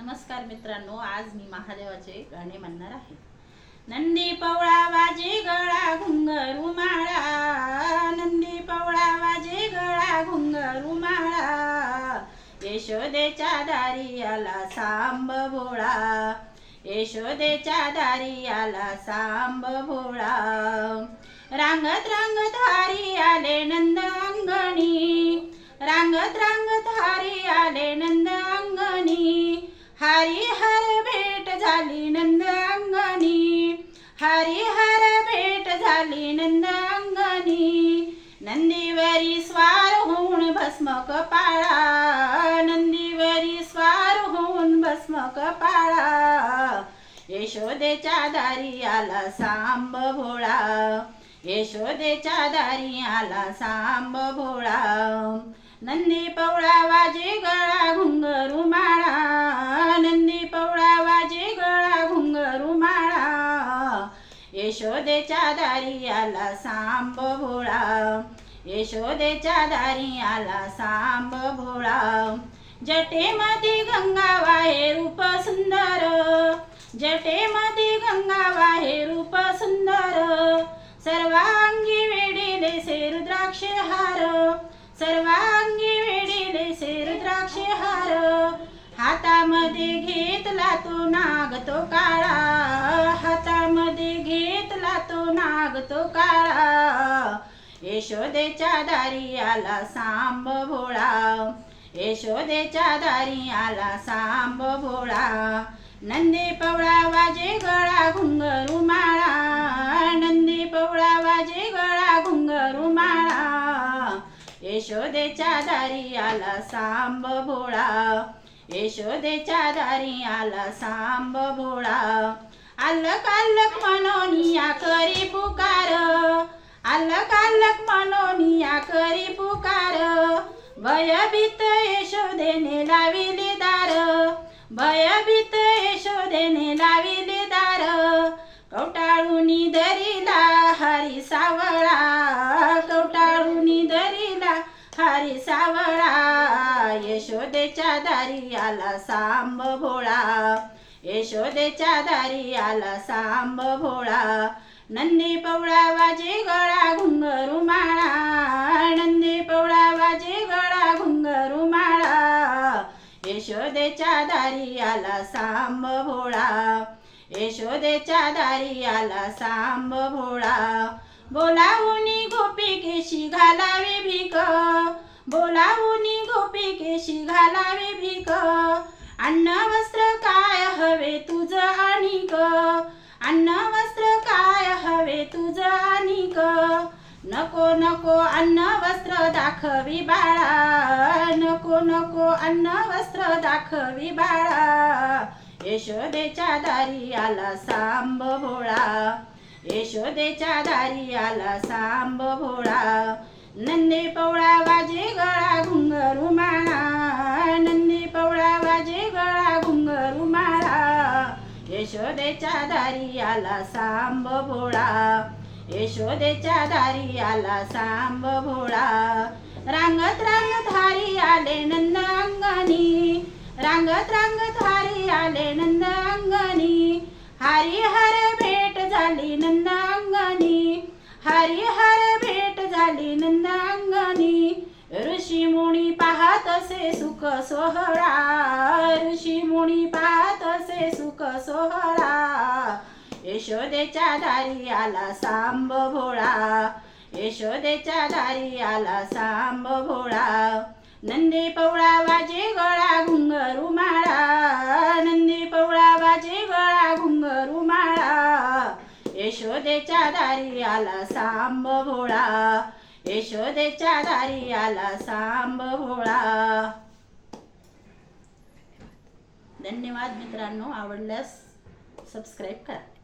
नमस्कार मित्रांनो आज मी महादेवाचे गाणे म्हणणार आहे. नंदी पवळा वाजे गळा घुंग रुमाळा नंदी पवळा वाजे गळा घुंगरू माळा यशोदेच्या दारी आला सांब भोळा. यशोदेच्या दारी आला सांब भोळा. रांगत रांगत हारी आले नंद अंगणी रांगत रांगत हारी आले नंद हरी हर भेट झाली नंद अंगणी हरी हर भेट झाली नंद अंगणी नंदीवरी स्वार होऊन भस्म कपाळा नंदीवरी स्वार होऊन भस्म कपाळा यशोदेच्या दारी आला सांब भोळा. यशोदेच्या दारी आला सांब भोळा. नंदी पवळा वाजे गळा घुंगरू माळा. यशोदेच्या दारी आला सांब भोळा. यशोदेच्या दारी आला सांब भोळा. जटेमध्ये गंगा वाहे रूप सुंदर. जटेमध्ये गंगा वाहे रूप सुंदर. सर्वांगी वेडिले से रुद्राक्ष हार सर्वांगी वेडिले से रुद्राक्ष हार हातामध्ये घेतला तो नाग तो काळा. तो नाग तो काळा. यशोदेच्या दारी आला सांब भोळा. यशोदेच्या दारी आला सांब भोळा. नंदी पवळा वाजे गळा घुंगरू माळा. नंदी पवळा वाजे गळा घुंगरू माळा. यशोदेच्या दारी आला सांब भोळा. यशोदेच्या दारी आला सांब भोळा. आलक आलक मनोनिया करी पुकार. आलक आलक मनोनिया करी पुकार. भयभीत यशोदेने लाविले दार. भयभीत यशोदेने लाविले दार. कवटाळूनी दरीला हरी सावळा. कवटाळूनी दरीला हरी सावळा. यशोदेच्या दारी आला सांब भोळा. यशोदेच्या दारी आला सांब भोळा. नंदी पवळा वाजे गळा घुंगरू माळा. नंदी पवळा वाजे गळा घुंगरू माळा. यशोदेच्या दारी आला सांब भोळा. यशोदेच्या दारी आला सांब भोळा. बोलावणी गोपी केशी घालावी भीक. गोपी केशी घालावी भीक. अन्न नको नको अन्न वस्त्र दाखवी बाळा. नको नको अन्न वस्त्र दाखवी बाळा. यशोदेच्या दारी आला सांब भोळा. यशोदेच्या दारी आला सांब भोळा. नंदी पवळा वाजे गळा घुंगरू माळा. नंदी पवळा वाजे गळा घुंगरू माळा. यशोदेच्या दारी आला सांब भोळा. यशोदेच्या दारी आला सांब भोळा. रांगत रांगत हारी आले नंद अंगणी रांगत रांगत हारी आले नंद अंगणी हरी हर भेट झाली नंद अंगणी हरी हर भेट झाली नंद अंगणी ऋषी मुनी पाहत असे सुख सोहळा. ऋषी मुनी पाहत असे सुख सोहळा. यशोदेच्या दारी आला सांब भोळा. यशोदेच्या दारी आला सांब भोळा. नंदी पवळा वाजे गळा घुंगरू माळा. नंदी पवळा वाजे गळा घुंगरू माळा. यशोदेच्या दारी आला सांब भोळा. यशोदेच्या दारी आला सांब भोळा. धन्यवाद मित्रांनो आवडल्यास सबस्क्राईब करा.